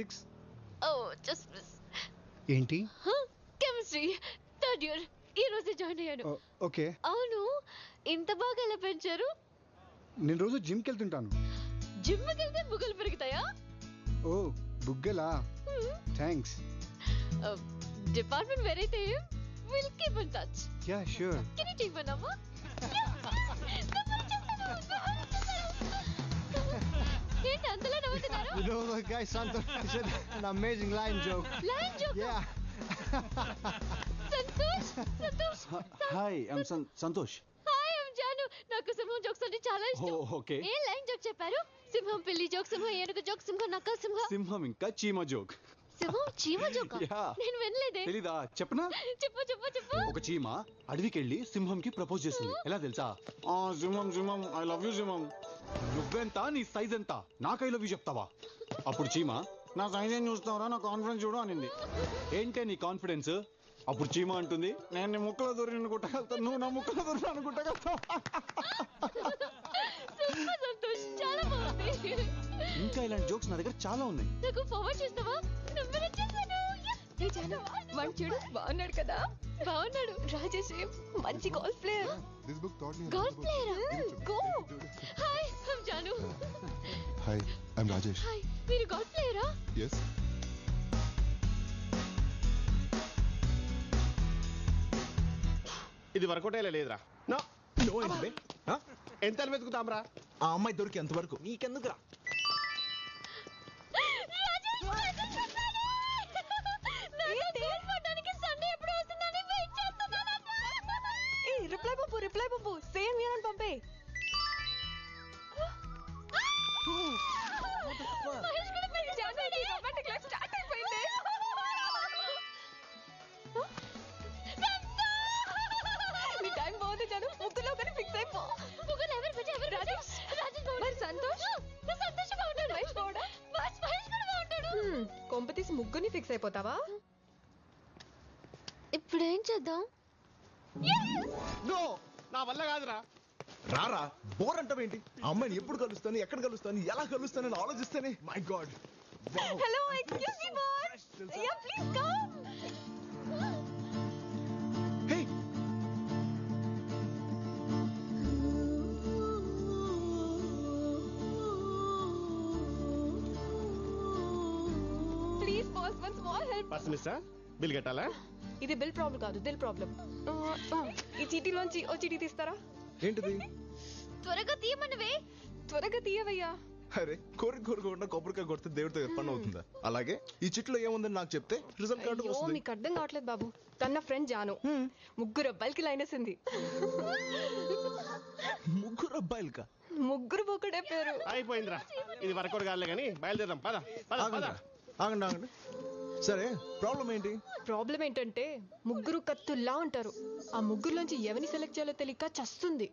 Physics? ఓ just miss ఏంటి? Chemistry third year ఈ రోజే జాయిన్ అయ్యాను. ఓకే అవును. ఇంత బాగా ఎలా పెంచారు? నేను రోజు జిమ్కి వెళ్తుంటాను జిమ్ వెళ్తే బుగ్గలు పెరుగుతాయా? ఓ బుగ్గలా? Thanks department వేరైతే will keep in touch yeah sure can you take my number ఏంటి అంతలా నవ్వుతున్నారు You know the guy Santosh said an amazing line joke. Line joke Yeah. Santosh? Santosh? Hi I'm Santosh. Hi I'm Janu నాకు సింహం jokes అంటే చాలా ఇష్టం. ఓ, okay. ఏ లైన్ జోక్ చెప్పారు? సింహం పిల్లి జోక్ సింహం ఏనుగు జోక్ సింహం నక్క సింహం. సింహం ఇంకా చీమ జోక్ సింహం చీమ జోక్. నేను వినలేదే. తెలీదా? చెప్పనా? చెప్పు చెప్పు చెప్పు. ఒక చీమ అడవికి వెళ్ళి సింహంకి ప్రపోజ్ చేస్తుంది ఎలా తెలుసా? ఆ సింహం సింహం ఐ లవ్ యూ సింహం నువ్వెంత? నీ సైజ్ ఎంత? నాకు ఐ లవ్ యూ చెప్తావా? అప్పుడు చీమ నా సైజ్ ఏం చూస్తావరా? నా కాన్ఫిడెన్స్ చూడు అనింది. ఏంటే నీ కాన్ఫిడెన్స్ అప్పుడు చీమ అంటుంది నేను నీ ముక్కలో దూరి నిన్ను కుట్టగలుగుతాను నువ్వు నా ముక్కలో దూరి నన్ను కుట్టగలుగుతావు? సూపర్ సంతోష్ చాలా బాగుంది. ఇంకా ఇలాంటి జోక్స్ నా దగ్గర చాలా ఉన్నాయి. నాకు ఫార్వర్డ్ చేస్తావా? నెంబర్ వచ్చేసాను ఏ జాను వాడు చూడు బాగున్నాడు కదా. బాగున్నాడు. రాజేష్ మంచి golf player. Golf player go hi I'm Janu Hi, I'm Rajesh. హాయ్ మీరు గోల్ఫ్ ప్లేయరా Yes. ఇది వర్కౌట్ అయ్యలే లేదురా. నో నో ఎంత వెతుకుతాంరా? ఆ అమ్మాయి దొరికేంత వరకు నీకెందుకురా? ముగ్గురిని ఫిక్స్ అయిపోతావా? ఇప్పుడు ఏం చేద్దాం? నో నా వల్ల కాదురా. రారా బోర్ అంటావేంటి అమ్మాయిని ఎప్పుడు కలుస్తాను ఎక్కడ కలుస్తాను ఎలా కలుస్తానని ఆలోచిస్తేనే my god hello excuse me boss yeah please come bill కట్టాలా? ఇది బిల్ ప్రాబ్లం కాదు దిల్ ప్రాబ్లం ఈ చీటీలోంచి ఓ చీటీ తీస్తారా? ఏంటిది? త్వరగా తీయమన్నవే. త్వరగా తీయవయ్యా. అరే కోరిక కోరిక కొబ్బరికాయ కొడితే దేవుడితో పని అవుతుందా? అలాగే ఈ చిట్లో ఏముందని నాకు చెప్తే రిజల్ట్ కార్డు అయ్యో వస్తుంది. మీకు అర్థం కావట్లేదు బాబు. తన ఫ్రెండ్ జాను. ముగ్గురు అబ్బాయిలకి లైన్ వేసింది. ముగ్గురు అబ్బాయిలకా? ముగ్గురు ఒకటే పేరు. అయిపోయిందిరా. ఇది వర్కౌట్ కాదులే కానీ బయలుదేరాం పద పద పద. ఆగండి ఆగండి. సరే ప్రాబ్లం ఏంటి? ప్రాబ్లం ఏంటంటే ముగ్గురు కత్తుల్లా ఉంటారు. ఆ ముగ్గురులోంచి ఎవరిని సెలెక్ట్ చేయాలో తెలియక చస్తుంది.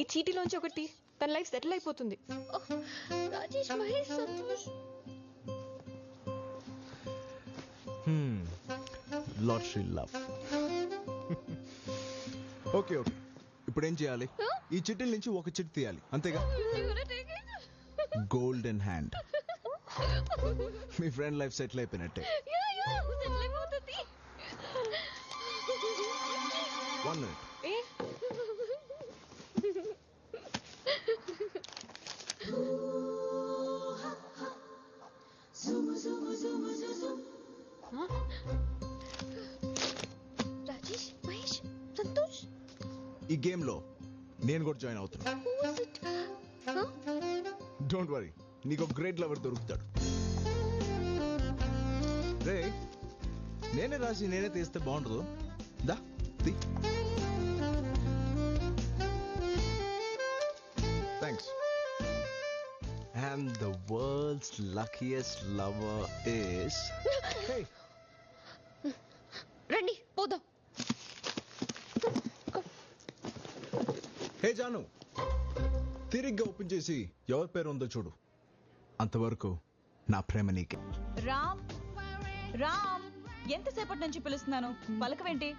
ఈ చీటీలోంచి ఒకటి తన లైఫ్ సెటిల్ అయిపోతుంది. Rajesh Mahesh Santosh. Lottery love okay okay ఇప్పుడు ఏం చేయాలి ఈ చిట్టిల నుంచి ఒక చిట్ తీయాలి. అంతేగా? గోల్డెన్ హ్యాండ్ మీ ఫ్రెండ్ లైఫ్ సెటిల్ అయిపోయినట్టే. వన్ మినిట్ ఏ రాజేష్ మహేష్ సంతోష్ ఈ గేమ్లో నేను కూడా జాయిన్ అవుతున్నా? డోంట్ వరీ నీకు గ్రేట్ లవర్ దొరుకుతాడు. రే నేనే రాసి నేనే తీస్తే బాగుండదు. దా తీ. Thanks and the world's luckiest lover is రండి పోదాం. హే జాను తిరిగ్గా ఓపెన్ చేసి ఎవరి పేరు ఉందో చూడు. అంతవరకు నా ప్రేమ నీకే. రామ్ రామ్ ఎంతసేపటి నుంచి పిలుస్తున్నాను? పలకవేంటి?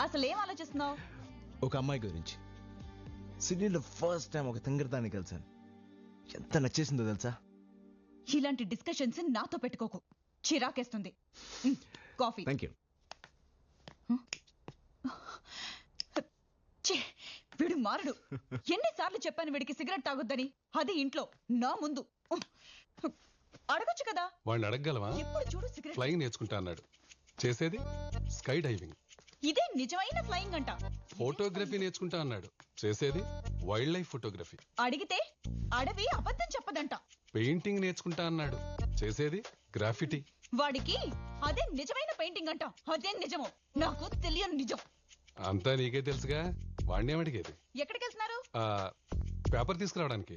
అసలు ఏం ఆలోచిస్తున్నావు? ఒక అమ్మాయి గురించి. సిడ్నీలో ఫస్ట్ టైం ఒక తింగరదాన్ని కలిశాను. ఎంత నచ్చేసిందో తెలుసా? ఇలాంటి డిస్కషన్స్ నాతో పెట్టుకోకు. చిరాకేస్తుంది. కాఫీ. థ్యాంక్ యూ వీడు మారడు. ఎన్నిసార్లు చెప్పాను వీడికి సిగరెట్ తాగొద్దని? అది ఇంట్లో నా ముందు. అడగొచ్చు కదా. వాడిని అడగగలవా? ఎప్పుడు చూడు సిగరెట్. ఫ్లయింగ్ నేర్చుకుంటా అన్నాడు. చేసేది? స్కై డైవింగ్ ఇదే నిజమైన ఫ్లయింగ్ అంట. ఫోటోగ్రఫీ నేర్చుకుంటా అన్నాడు. చేసేది? వైల్డ్ లైఫ్ ఫోటోగ్రఫీ అడిగితే అడవి అబద్ధం చెప్పదంట. పెయింటింగ్ నేర్చుకుంటా అన్నాడు. చేసేది? గ్రాఫిటీ వాడికి అదే నిజమైన పెయింటింగ్ అంట. అదే నిజము. నాకు తెలియని నిజం. అంతా నీకే తెలుసుగా? వాడిని అడిగేది ఎక్కడికి వెళ్తున్నారు ఆ పేపర్ తీసుకురావడానికి.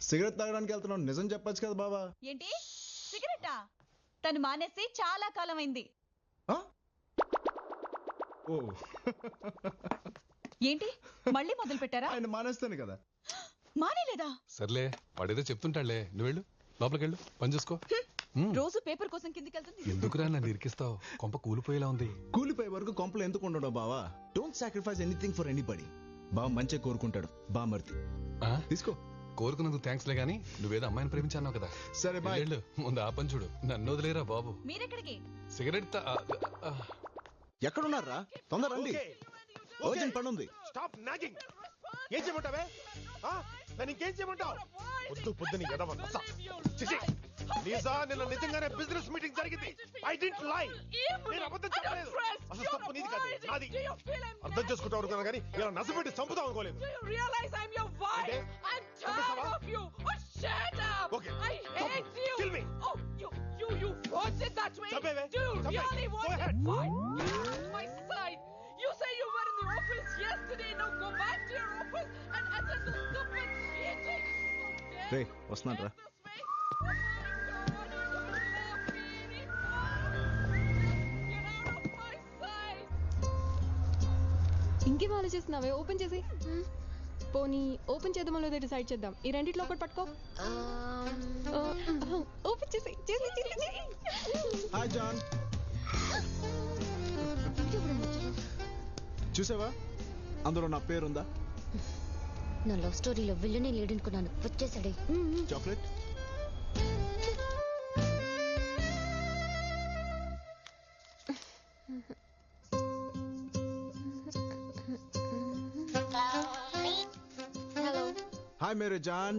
సిగరెట్ తాగడానికి వెళ్తున్నావు. నిజం చెప్పొచ్చు కదా బాబా. ఏంటి? సిగరెటా? తను మానేసి చాలా కాలం అయింది ఆ? ఓ. ఏంటి? మళ్ళీ మొదలు పెట్టారా? ఆయన మానేస్తాను కదా. మానేలేదా? సర్లే వాడేదో చెప్తుంటాడులే. నువ్వు వెళ్ళు లోపలికి వెళ్ళు. పని చూసుకో. రోజు పేపర్ కోసం కిందికి వెళ్తుంది. ఎందుకురా నన్ను ఇరికిస్తావు? కొంప కూలిపోయేలా ఉంది. కూలిపోయే వరకు కొంపలు ఎందుకు ఉండడం బావా? Don't sacrifice anything for anybody బావ మంచిగా కోరుకుంటాడు. బా మర్తి ఆ? తీసుకో. కోరుకున్నందుకు థ్యాంక్స్ లే గానీ నువ్వేదో అమ్మాయిని ప్రేమించావు కదా. సరే బాయ్ వెళ్ళు ముందు ఆ పని చూడు. నన్ను వదిలేరా బాబు? మీరెక్కడికి? సిగరెట్ తా- ఆ, ఆ, ఎక్కడున్నారా? తొందర రండి. ఓకే. అర్జెంట్ పని ఉంది స్టాప్ నాగింగ్ ఏం చేయమంటావే? ఆ? నన్ను ఇంకేం చేయమంటావు? పొద్దు పొద్దుని నస. చిచి. లీజా నిన్న నిజంగానే బిజినెస్ మీటింగ్ జరిగింది ఐ డింట్ లై నేను అబద్ధం చెప్పలేదు అసలు తప్పు నీది కాదు నాది అర్థం చేసుకుంటావు అనుకున్నా కానీ ఇలా నసపెట్టి చంపుతాం అనుకోలేదు realize I'm your అంటే? wife? I'm tired చంపేస్తావా? of you. Oh, shut up! Okay, I చంపు. hate you. Kill me. Oh, you, you, you want it that way? చంపేవే. Do you చంపే. really Go want ahead. it? Fine. Get out of my sight. You say you were in the office yesterday. Now go back to your office and attend the stupid meeting. How dare ray you వస్తున్నాను రా ఇంకేం ఆలోచిస్తున్నావే? Open చేసి. పోనీ open చేద్దామో లేదో decide చేద్దాం. ఈ రెండిట్లో ఒకటి పట్టుకో. ఓపెన్ చేసి చేసి. హాయ్ జాన్ చూసావా? అందులో నా పేరుందా? నా లవ్ స్టోరీలో విల్లనే లేడనుకున్నాను. వచ్చేసాడే. చాక్లెట్ మేరే జాన్?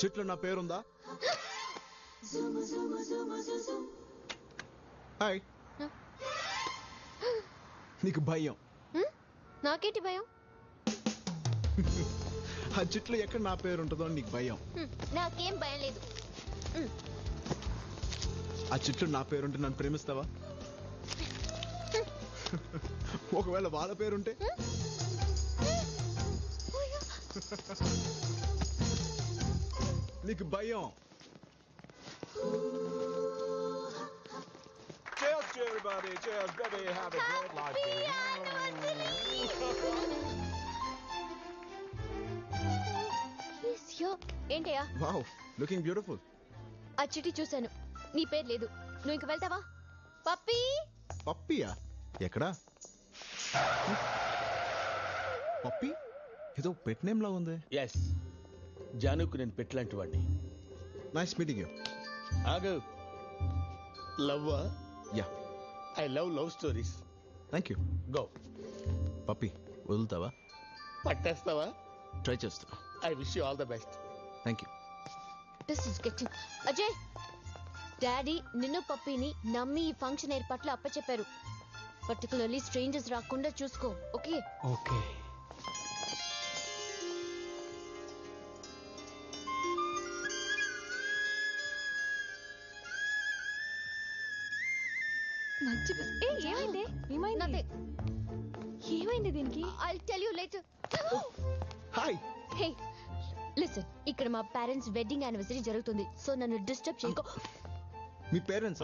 చెట్లు నా పేరుందా? హాయ్ నీకు భయం. నాకేంటి భయం? ఆ చెట్లు ఎక్కడ నా పేరు ఉంటుందో అని నీకు భయం. హ్మ్, నాకేం భయం లేదు. ఆ చెట్లు నా పేరుంటే నన్ను ప్రేమిస్తావా? ఒకవేళ వాళ్ళ పేరుంటే? నీకు భయం Cheers to everybody. Cheers, baby. Have a great life, baby. ఏంటయ్యా వావ్ లుకింగ్ బ్యూటిఫుల్ ఆ చిటి చూశాను. నీ పేరు లేదు. నువ్వు ఇంక వెళ్తావా? పప్పీ! పప్పియా? ఎక్కడా? పప్పి? ఏదో పెట్ నేమ్ లా ఉంది. ఎస్ జానుకు నేను పెట్టలాంటి వాడిని నైస్ మీటింగ్ యూ ఆగు. Love yeah I love love stories thank you go Pappi వదులుతావా? పట్టేస్తావా? ట్రై చేస్తా. I wish you all the best thank you this is getting Ajay daddy నిన్ను పప్పీని నమ్మి ఈ ఫంక్షన్ ఏర్పాట్లు అప్పచెప్పారు. పర్టికులర్లీ స్ట్రేంజర్స్ రాకుండా చూసుకో ఓకే ఓకే Nothing. ఏమైంది దీనికి? I tell you later hi hey listen ఇక్కడ మా పేరెంట్స్ వెడ్డింగ్ యానివర్సరీ జరుగుతుంది. సో నన్ను డిస్టర్బ్ చేయకో. మీ parents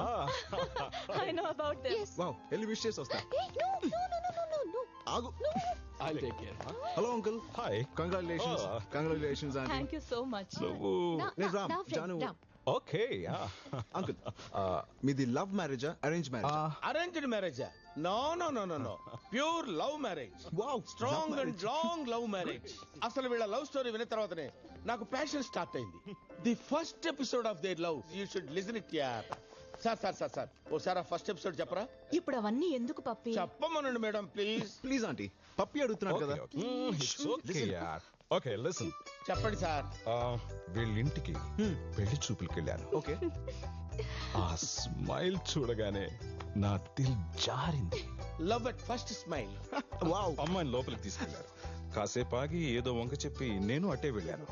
I know about this wow వెళ్ళి విష్ చేసి వస్తా. Hey no no no no no no no. ఆగు. I'll take care. Hello uncle hi congratulations congratulations అండి థ్యాంక్ యూ సో మచ్ నువ్వు నా నా- నా friend, జాను. ఓకే అంకుల్ మీది లవ్ మ్యారేజా? Arrange marriage? Arranged marriage no no no no no pure love marriage wow strong and long love marriage అసలు వీళ్ళ లవ్ స్టోరీ విన్న తర్వాతనే నాకు ప్యాషన్ స్టార్ట్ అయింది. The first episode of their love you should listen it యార్ sir sir sir sir. ఓసారి ఆ first episode చెప్పరా? ఇప్పుడు అవన్నీ ఎందుకు పప్పి? చెప్పమనండి madam please please aunty Pappi అడుగుతున్నాడు కదా. ఓకే లిసన్ చెప్పండి సార్. వీళ్ళింటికి పెళ్ళి చూపులకి వెళ్ళాను ఓకే. ఆ స్మైల్ చూడగానే నా దిల్ జారింది. Love at first smile wow అమ్మాయిని లోపలికి తీసుకెళ్ళారు కాసేపు ఆగి ఏదో వంక చెప్పి నేను అట్టే వెళ్ళాను.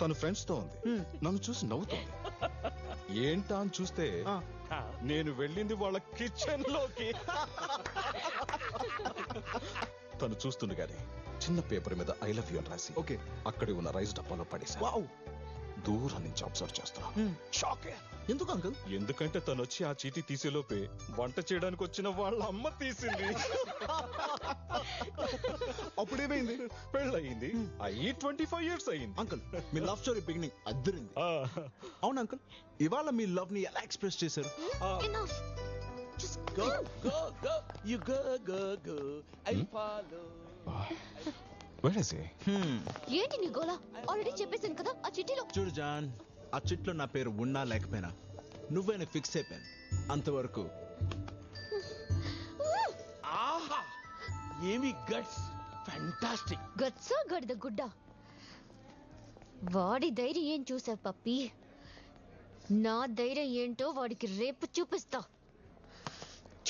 తను ఫ్రెండ్స్తో ఉంది నన్ను చూసి నవ్వుతోంది. ఏంటా అని చూస్తే నేను వెళ్ళింది వాళ్ళ కిచెన్లోకి తను చూస్తుండగానే చిన్న పేపర్ మీద ఐ లవ్ యూ అని రాసి ఓకే. అక్కడే ఉన్న రైస్ డబ్బాలో పడేసా వావ్. దూరం నుంచి అబ్జర్వ్ చేస్తున్నా. షాక్. ఎందుకు అంకుల్? ఎందుకంటే తను వచ్చి ఆ చీటీ తీసేలోపే వంట చేయడానికి వచ్చిన వాళ్ళ అమ్మ తీసింది. అప్పుడేమైంది? పెళ్ళయింది. అయ్యి ట్వంటీ ఫైవ్ ఇయర్స్ అయ్యింది అంకుల్ మీ లవ్ స్టోరీ బిగినింగ్ అద్దరింది. అవును అంకుల్? ఇవాళ మీ లవ్ని ఎలా ఎక్స్ప్రెస్ చేశారు? Enough. Just go go go you go go go I follow ఏంటి నీ గోలా? ఆల్రెడీ చెప్పేశాను కదా ఆ చిట్టిలో. చూడు జాన్ ఆ చిట్లో నా పేరు ఉన్నా లేకపోయినా నువ్వేనా ఫిక్స్ అయిపోయాను అంతవరకు. ఆహా! ఏమి గట్స్? ఫ్యాంటాస్టిక్ గచ్చా గడిద గుడ్డ? వాడి ధైర్యం ఏం చూసావు పప్పి? నా ధైర్యం ఏంటో వాడికి రేపు చూపిస్తా.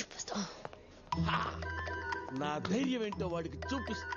చూపిస్తా. నా ధైర్యం ఏంటో వాడికి చూపిస్తా.